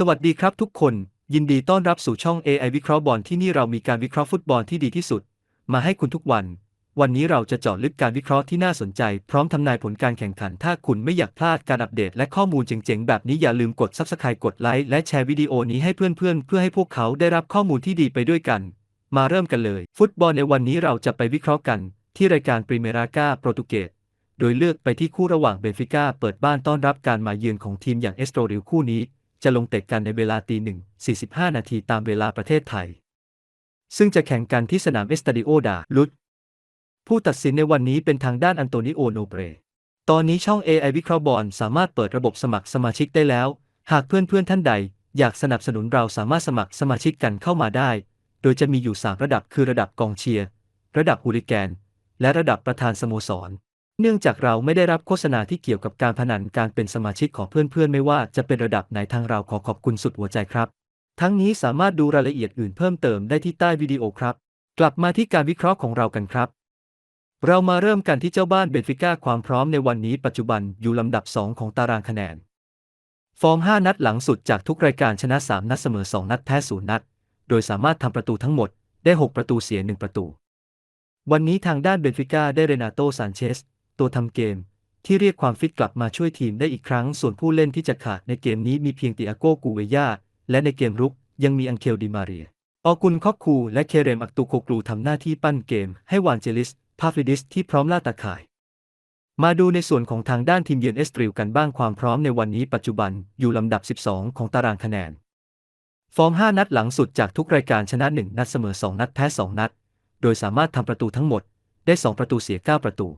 สวัสดีครับทุกคน ยินดีต้อนรับสู่ช่อง AI วิเคราะห์บอลที่นี่เรามีการวิเคราะห์ฟุตบอลที่ดีที่สุด มาให้คุณทุกวัน วันนี้เราจะเจาะลึกการวิเคราะห์ที่น่าสนใจ พร้อมทำนายผลการแข่งขัน ถ้าคุณไม่อยากพลาดการอัปเดตและข้อมูลเจ๋งๆ แบบนี้อย่าลืมกด Subscribe กดไลค์และแชร์วิดีโอนี้ให้เพื่อนๆ เพื่อให้พวกเขาได้รับข้อมูลที่ดีไปด้วยกัน มาเริ่มกันเลย ฟุตบอลในวันนี้เราจะไปวิเคราะห์กัน ที่รายการปรีเมรากาโปรตุเกสโดยเลือกไปที่คู่ระหว่างเบนฟิก้าเปิดบ้านต้อนรับการมาเยือนของทีมอย่างเอสโตริลคู่นี้ จะลงเตะกันในเวลาตีหนึ่ง45 นาทีตามเวลาประเทศไทย ซึ่งจะแข่งกันที่สนามเอสตาดิโอดาลุดผู้ตัดสินในวันนี้เป็นทางด้านอันโตนิโอโนเบร ตอนนี้ช่อง AI วิเคราะห์บอลสามารถเปิดระบบสมัครสมาชิกได้แล้ว หากเพื่อนๆท่านใด อยากสนับสนุนเราสามารถสมัครสมาชิกกันเข้ามาได้ โดยจะมีอยู่ 3 ระดับคือระดับกองเชียร์ ระดับฮูลิแกน และระดับประธานสโมสร เนื่องจากเราไม่ได้รับโฆษณาที่เกี่ยวกับการพนันการเป็นสมาชิกของเพื่อนๆ ไม่ว่าจะเป็นระดับไหนทางเราขอขอบคุณสุดหัวใจครับ ทั้งนี้สามารถดูรายละเอียดอื่นเพิ่มเติมได้ที่ใต้วิดีโอครับ กลับมาที่การวิเคราะห์ของเรากันครับ เรามาเริ่มกันที่เจ้าบ้านเบนฟิก้าความพร้อมในวันนี้ปัจจุบันอยู่ลำดับ 2 ของตารางคะแนน ฟอร์ม 5 นัดหลังสุดจากทุกรายการชนะ 3 นัดเสมอ 2 นัดแพ้0นัด โดยสามารถทำประตูทั้งหมดได้ 6 ประตูเสีย 1 ประตู วันนี้ทางด้านเบนฟิก้าได้เรนาโตซานเชส ตัวทำเกม ที่เรียกความฟิตกลับมาช่วยทีมได้อีกครั้ง ส่วนผู้เล่นที่จะขาดในเกมนี้มีเพียงติอาโกกูเวยาและในเกมรุกยังมีอังเคลดิมาเรีย ออกุนคอกคู และเคเรมอักตูโคกลูทำหน้าที่ปั้นเกม ให้วานเจลิส พาฟลิดิสที่พร้อมล่าตาข่าย มาดูในส่วนของทางด้านทีมเยือนเอสตริลกันบ้างความพร้อมในวันนี้ปัจจุบันอยู่ลำดับ 12 ของตารางคะแนน ฟอร์ม 5 นัดหลังสุดจากทุกรายการชนะ 1 นัดเสมอ 2 นัดแพ้ 2 นัด โดยสามารถทำประตูทั้งหมดได้ 2 ประตูเสีย 9 ประตู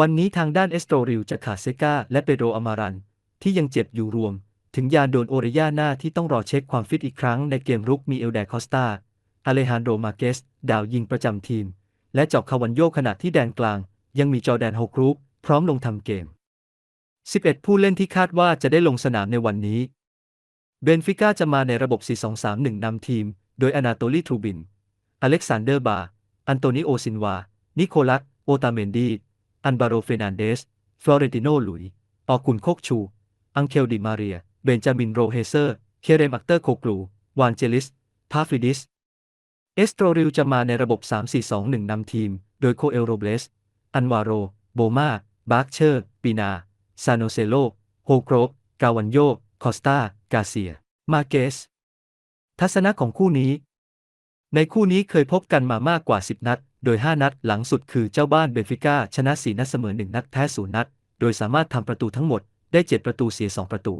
วันนี้ทางด้านเอสโตริลจะขาดเซกาและเปโดอามารัน ที่ยังเจ็บอยู่รวม ถึงยานโดนโอเรย่าหน้าที่ต้องรอเช็คความฟิตอีกครั้งในเกมรุกมีเอลแดคอสตาอเลฮานโดมาเกส ดาวยิงประจำทีม และจอกคาวันโยขณะที่แดนกลาง ยังมีจอแดนโฮกรูปพร้อมลงทำเกม 11 ผู้เล่นที่คาดว่าจะได้ลงสนามในวันนี้ เบนฟิก้าจะมาในระบบ 4-2-3-1 นำทีม โดยอนาโตลีทรูบิน อเล็กซานเดอร์บา อันโตนิโอซินวา นิโคลัส โอตาเมนดี อันบาโรเฟนันเดส ฟลอเรติโนหลุย ออกุนโคกชู อังเคลดิมาเรีย เบนจามินโรเฮเซอร์ เคเรมักเตอร์โคกลู วานเจลิส พาฟริดิส เอสโตรริลจะมาในระบบ 3-4-2-1 นำทีม โดยโคเอลโรเบส อันวาโร โบมาบาร์เชอร์ ปีนา ซานโนเซโล โฮโกรฟกาวันโย คอสตา กาเซีย มาเกส ทัศนะของคู่นี้ ในคู่นี้เคยพบกันมามากกว่า 10 นัด โดย 5 นัดหลังสุดคือเจ้าบ้านเบนฟิก้าชนะ 4 นัดเสมอ 1 นัดแพ้ 0 นัด โดยสามารถทำประตูทั้งหมดได้ 7 ประตูเสีย 2 ประตู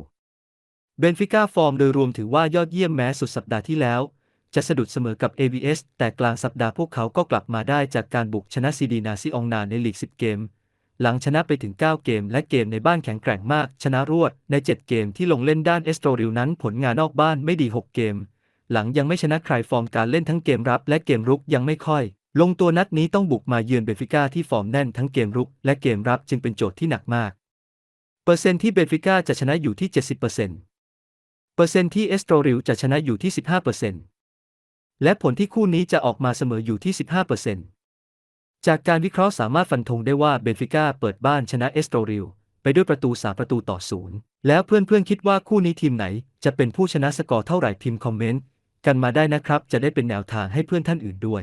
เบนฟิก้าฟอร์มโดยรวมถือว่ายอดเยี่ยมแม้สุดสัปดาห์ที่แล้ว จะสะดุดเสมอกับ ABS แต่กลางสัปดาห์พวกเขาก็กลับมาได้จากการบุกชนะซีดีนาซิองนาในลีก 10 เกม หลังชนะไปถึง 9 เกม และเกมในบ้านแข็งแกร่งมาก ชนะรวดใน 7 เกมที่ลงเล่นด้านเอสโตริลนั้นผลงานนอกบ้านไม่ดี 6 เกม หลังยังไม่ชนะใครฟอร์มการเล่นทั้งเกมรับ และเกมรุกยังไม่ค่อย ลงตัวนัดนี้ต้องบุกมาเยือนเบฟิก้าที่ฟอร์มแน่นทั้งเกมรุกและเกมรับจึงเป็นโจทย์ที่หนักมาก เปอร์เซ็นต์ที่เบฟิก้าจะชนะอยู่ที่ 70%เปอร์เซ็นต์เปอร์เซ็นต์ที่เอสโตริลจะชนะอยู่ที่ 15%และผลที่คู่นี้จะออกมาเสมออยู่ที่ 15%จากการวิเคราะห์สามารถฟันธงได้ว่าเบฟิก้าเปิดบ้านชนะเอสโตริลไปด้วยประตู 3 ประตูต่อศูนย์แล้วเพื่อนๆคิดว่าคู่นี้ทีมไหน จะเป็นผู้ชนะสกอร์เท่าไหร่พิมพ์คอมเมนต์กันมาได้นะครับ จะได้เป็นแนวทางให้เพื่อนท่านอื่นด้วย